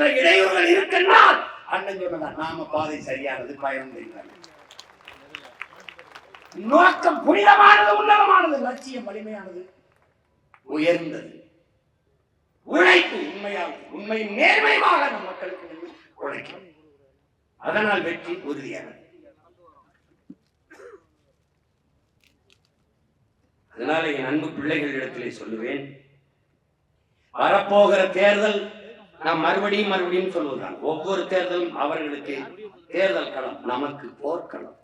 எண்ணற்ற இடையூறுகள் இருக்கின்றால் அண்ணன் சொன்னதான் நாம பாதை சரியானது பயணம் தெரியாது நோக்கம் புனிதமானது உன்னதமானது லட்சியம் வலிமையானது. உயர்ந்தது. உழைப்பு உண்மையானது உண்மையும் நேர்மையாக நம் மக்களுக்கு உழைக்கும். அதனால் வெற்றி உறுதியானது. அதனால என் அன்பு பிள்ளைகளிடத்திலே சொல்லுவேன் வரப்போகிற தேர்தல் நாம் மறுபடியும் மறுபடியும் சொல்வதுதான். ஒவ்வொரு தேர்தலும் அவர்களுக்கு தேர்தல் களம் நமக்கு போர்க்களம்.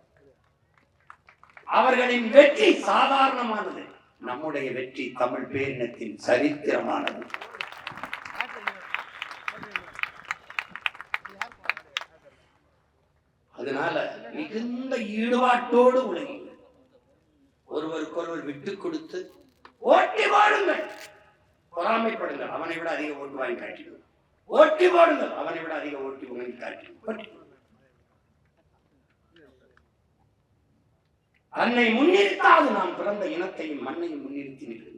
அவர்களின் வெற்றி சாதாரணமானது. நம்முடைய வெற்றி தமிழ் பேரினத்தின் சரித்திரமானது. அதனால மிகுந்த ஈடுபாட்டோடு உலகி ஒருவருக்கொருவர் விட்டு கொடுத்து ஓட்டி வாழுங்கள். பொறாமைப்படுங்கள். அவனை விட அதிக ஓட்டு வாங்கி காட்டிடுவோம் ஓட்டி போடுங்கள். அவனை விட அதிக ஓட்டி வாங்கி ஓட்டி தன்னை முன்னிறுத்தாது நாம் பிறந்த இனத்தையும் மண்ணையும் முன்னிறுத்தி நிற்கிறேன்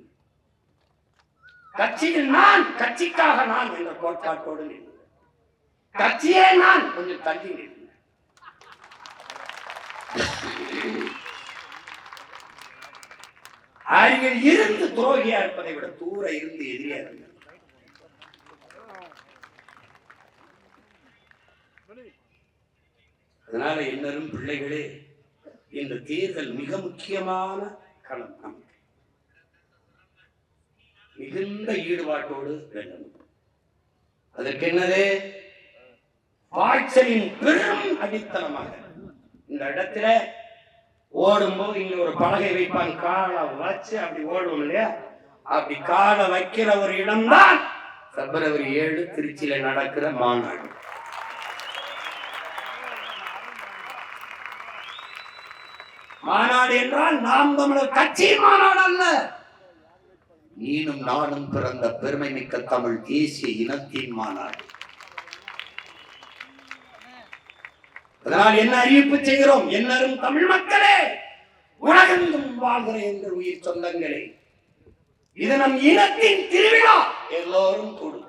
கட்சியில் நான் கட்சிக்காக நான் என்ற கோட்பாட்டோடு நிற்கிறேன் கட்சியே நான் கொஞ்சம் தள்ளி நிற்கிறேன் அருகில் இருந்து துரோகியா இருப்பதை விட தூர இருந்து எதிரியா இருந்தேன் அதனால என்னரும் பிள்ளைகளே இந்த தேர்தல் மிக முக்கியமான களம் நமக்கு. மிகுந்த ஈடுபாட்டோடு வேண்டும். அதற்கு என்னது? பாய்ச்சலின் பெரும் அடித்தளமாக. இந்த இடத்துல ஓடும்போது இங்க ஒரு பலகை வைப்பான் காலை வச்சு அப்படி ஓடுவோம் இல்லையா? அப்படி காலை வைக்கிற ஒரு இடம்தான் பிப்ரவரி ஏழு திருச்சியில நடக்கிற மாநாடு. மாநாடு என்றால் நாம் தமிழர் கட்சியின் மாநாடு அல்ல. நீனும் நானும் பிறந்த பெருமை மிக்க தமிழ் தேசிய இனத்தின் மாநாடு. அதனால் என்ன அறிவிப்பு செய்கிறோம்? என்னரும் தமிழ் மக்களே உலகெங்கும் வாழ்கிற எங்கள் உயிர் சொந்தங்களே இது நம் இனத்தின் திருவிழா. எல்லோரும் கூடும்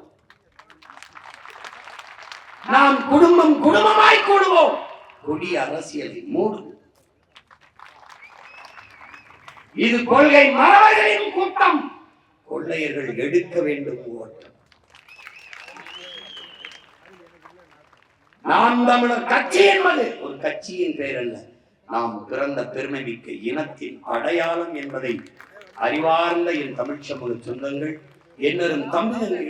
நாம் குடும்பம் குடும்பமாய் கூடுவோம். கொடிய அரசியலை மூடுவோம். இது கொள்கை மறவர்களின் கூட்டம். கொள்ளையர்கள் எடுக்க வேண்டும் ஓட்டம். நாம் தமிழர் கட்சி என்பது ஒரு கட்சியின் பெயர் அல்ல நாம் பிறந்த பெருமை மிக்க இனத்தின் அடையாளம் என்பதை அறிவார்ந்த என் தமிழ் சமூக சொந்தங்கள் என்னரும் தமிழர்கள்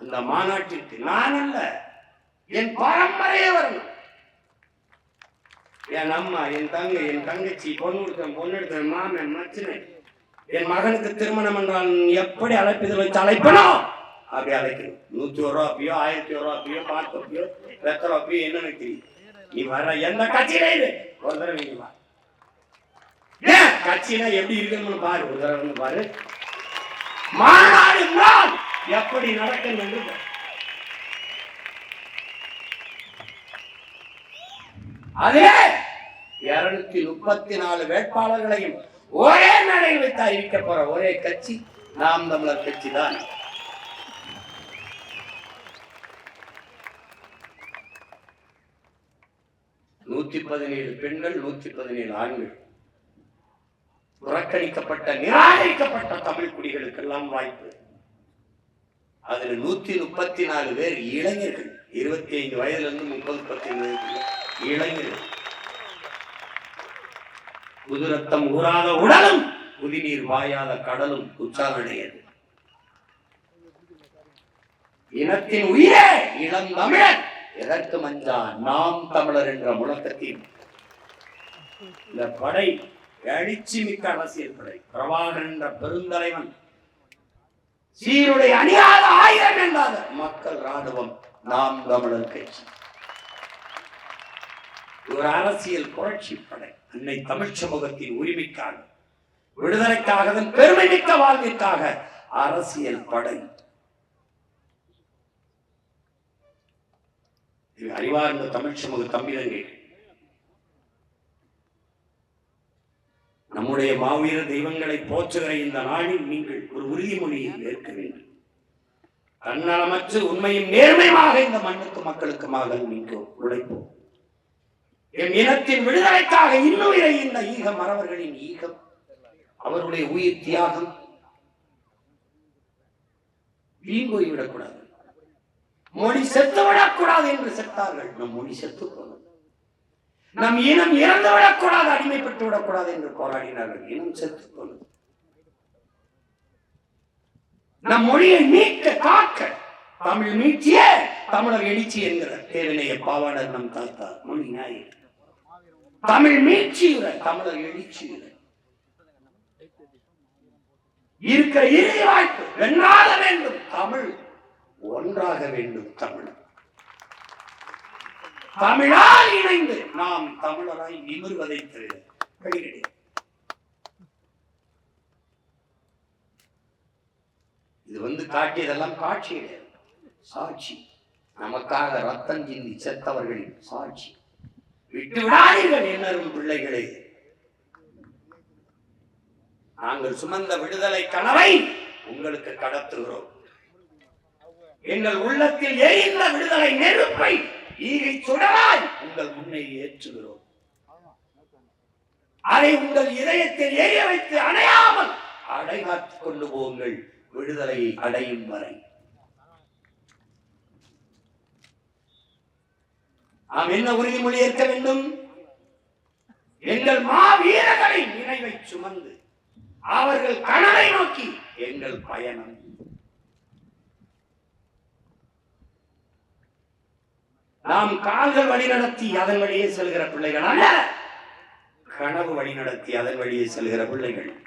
அந்த மாநாட்டிற்கு நான் அல்ல என் பரம்பரையே வரணும் என் அம்மா என் தங்கை என் தங்கச்சி பொண்ணு கொடுத்தேன் பொண்ணு எடுத்தேன் மாமன் மச்சினை என் மகனுக்கு திருமணம் என்றால் எப்படி அழைப்பதில் வச்சு அழைப்பனோ? அப்படி அழைக்கணும். நூத்தி ஒரு ரூபாப்பியோ ஆயிரத்தி ஒரு ரூபா அப்பயோ பார்த்து அப்பயோ வெத்தலை அப்பயோ என்னன்னு தெரியும். நீ வர எந்த கட்சியில இது? ஒரு தடவை நீங்க வா. ஏன்? கட்சினா எப்படி இருக்கணும்னு பாரு. ஒரு தடவை பாரு. மாநாடு எப்படி நடக்கும் அதிலே இருநூத்தி முப்பத்தி நாலு வேட்பாளர்களையும் ஒரே மேடையில் வைத்து அறிவிக்க போற ஒரே கட்சி நாம் தமிழர் கட்சி தான். நூத்தி பதினேழு பெண்கள் நூத்தி பதினேழு ஆண்கள். புறக்கணிக்கப்பட்ட நிராகரிக்கப்பட்ட தமிழ் குடிகளுக்கெல்லாம் வாய்ப்பு. அதில் நூத்தி முப்பத்தி நாலு பேர் இளைஞர்கள். இருபத்தி ஐந்து வயதுல இருந்து முப்பது முப்பத்தி ஐந்து வயதுக்குள்ள இளைஞர்கள் புதுரத்தம் ஊறாத உடலும் குதிநீர் வாயாத கடலும் உச்சாரணையது இனத்தின் உயிரே இளம் தமிழர். எதற்கு மஞ்சா? நாம் தமிழர் என்ற முழக்கத்தின். இந்த படை எழுச்சி மிக்க அரசியல் படை. பிரபாகர் என்ற பெருந்தலைவன். சீருடை அணியாத ஆயிரம் என்றாத மக்கள் ராணுவம் நாம் தமிழர் கட்சி. ஒரு அரசியல் புரட்சி படை அன்னை தமிழ் சமூகத்தின் உரிமைக்காக விடுதலைக்காக அதன் பெருமை மிக்க வாழ்விற்காக அரசியல் படை. இது அறிவார்ந்த தமிழ் சமூக தம்பிதங்கள். நம்முடைய மாவீர தெய்வங்களை போற்றுகிற இந்த நாளில் நீங்கள் ஒரு உறுதிமொழியை ஏற்க வேண்டும். தன்னலமற்று உண்மையும் நேர்மையாக இந்த மண்ணுக்கு மக்களுக்குமாக நீங்கள் உழைப்போம். என் இனத்தின் விடுதலைக்காக இன்னுயிரை இந்த ஈகம் மறவர்களின் ஈகம். அவருடைய உயிர் தியாகம். வீங்கோய் விடக்கூடாது. மொழி செத்து விடக்கூடாது என்று செத்தார்கள். நம் மொழி செத்து போனது. நம் இனம் இறந்து விடக்கூடாது அடிமைப்பட்டு விடக்கூடாது என்று போராடினார்கள். இனம் செத்து போனது. நம் மொழியை மீட்க காக்க தமிழ் மீட்சியே தமிழர் எழுச்சி என்கிற தேவனைய பாவாணர் நம் தாத்தா மொழி ஞாயிறு தமிழ் மீட்சியுற தமிழர் எழுச்சியுற இருக்கிற இறுதி வாய்ப்பு வென்றாக வேண்டும். தமிழ் ஒன்றாக வேண்டும். தமிழ். தமிழால் இணைந்து நாம் தமிழராய் நிமிர்வதை தவிர இது வந்து காட்டியதெல்லாம் காட்சி சாட்சி. நமக்காக ரத்தம் சிந்தி செத்தவர்களின் சாட்சி. விட்டு விடாதீர்கள் என்னரும் பிள்ளைகளே. நாங்கள் சுமந்த விடுதலை கனவை உங்களுக்கு கடத்துகிறோம். எங்கள் உள்ளத்தில் எரிந்த விடுதலை நெருப்பை ஈகை சுடராய் உங்கள் முன்னே ஏற்றுகிறோம். அதை உங்கள் இதயத்தில் எரிய வைத்து அணையாமல் அடைகாத்துக் கொண்டு போங்கள். விடுதலையை அடையும் வரை. நாம் என்ன உறுதிமொழி ஏற்க வேண்டும்? எங்கள் மாவீரர்களின் நினைவை சுமந்து அவர்கள் கனவை நோக்கி எங்கள் பயணம். நாம் கால்கள் வழி நடத்தி அதன் வழியே செல்கிற பிள்ளைகள் அல்ல. கனவு வழி நடத்தி அதன் வழியே செல்கிற பிள்ளைகள்.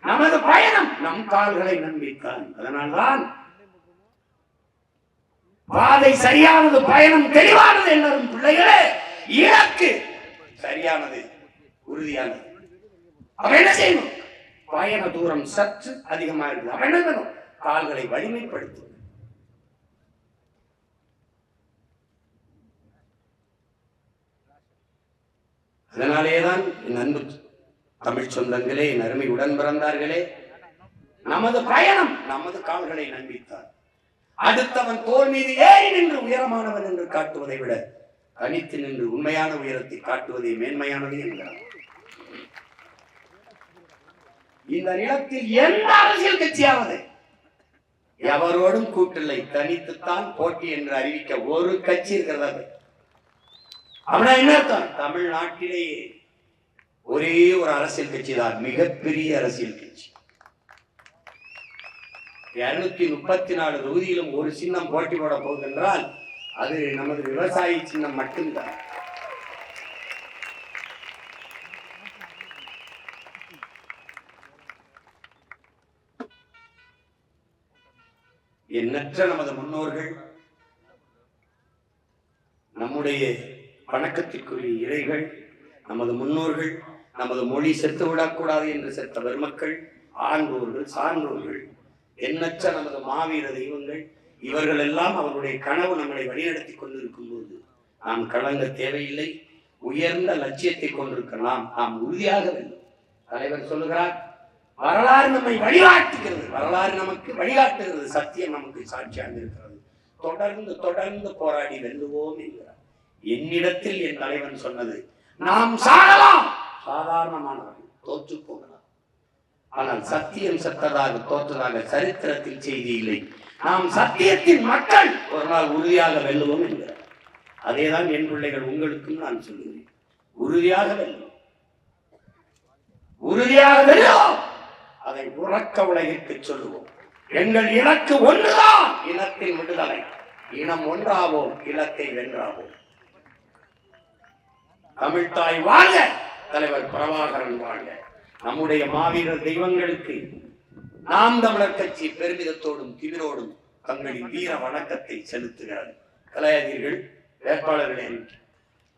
நமது பயணம் நம் கால்களை நம்பித்தான். அதனால்தான் பாதை சரியானது பயணம் தெளிவானது என்னும் பிள்ளைகளே இலக்கு சரியானது உறுதியானது. அவ என்ன செய்யணும்? பயண தூரம் சற்று அதிகமாக இருக்குது. அவ என்ன வேணும் கால்களை வலிமைப்படுத்தும் அதனாலேதான் என் அன்பு தமிழ் சொந்தங்களே என் அருமை உடன் பிறந்தார்களே நமது பயணம் நமது கால்களை நம்பித்தார் அடுத்தவன் தோல் மீது ஏறி நின்று உயரமானவன் என்று காட்டுவதை விட தனித்து நின்று உண்மையான உயரத்தை காட்டுவதே மேன்மையானது என்கிறார். இந்த நிலத்தில் எந்த அரசியல் கட்சியாவது எவரோடும் கூட்டில்லை தனித்துத்தான் போட்டி என்று அறிவிக்க ஒரு கட்சி இருக்கிறது அப்படின்னா என்ன அர்த்தம்? தமிழ்நாட்டிலேயே ஒரே ஒரு அரசியல் கட்சி தான் மிகப்பெரிய அரசியல் கட்சி. இருநூத்தி முப்பத்தி நாலு தொகுதியிலும் ஒரு சின்னம் போட்டி போட போகுதென்றால் அது நமது விவசாயி சின்னம் மட்டும்தான். எண்ணற்ற நமது முன்னோர்கள் நம்முடைய வணக்கத்திற்குரிய இறைகள் நமது முன்னோர்கள் நமது மொழி செத்து விடக்கூடாது என்று செத்த பெருமக்கள் ஆண்டோர்கள் சான்றோர்கள் எண்ணற்ற நமது மாவீர தெய்வங்கள் இவர்கள் எல்லாம் அவருடைய கனவு நம்மளை வழிநடத்தி கொண்டிருக்கும் போது நாம் கலங்க தேவையில்லை உயர்ந்த லட்சியத்தை கொண்டிருக்கலாம் நாம் உறுதியாக வேண்டும். தலைவர் சொல்லுகிறார் வரலாறு நம்மை வழிகாட்டுகிறது. வரலாறு நமக்கு வழிகாட்டுகிறது. சத்தியம் நமக்கு சாட்சியாக இருக்கிறது. தொடர்ந்து தொடர்ந்து போராடி வெல்லுவோம் என்கிறார். என்னிடத்தில் என் தலைவன் சொன்னது நாம் சாகலாம். சாதாரணமானவர்கள் தோற்று போகலாம். ஆனால் சத்தியம் செத்ததாக தோற்றதாக சரித்திரத்தில் செய்தி இல்லை. நாம் சத்தியத்தின் மக்கள் ஒரு நாள் உறுதியாக வெல்லுவோம் என்கிறார். அதேதான் என் பிள்ளைகள் உங்களுக்கும் நான் சொல்லுகிறேன். உறுதியாக வெல்லும் உறுதியாக வெல்லும் அதை உறக்க உலகிற்கு சொல்லுவோம். எங்கள் இலக்கு ஒன்றுதான். இனத்தின் விடுதலை. இனம் ஒன்றாவோம். இலக்கை வென்றாவோம். தமிழ்தாய் வாழ்க. தலைவர் பிரபாகரன் வாழ்க. நம்முடைய மாவீரர் தெய்வங்களுக்கு நாம் தமிழர் கட்சி பெருமிதத்தோடும் திமிரோடும் தங்களின் வீர வணக்கத்தை செலுத்துகிறது கலையாதீர்கள் வேட்பாளர்களே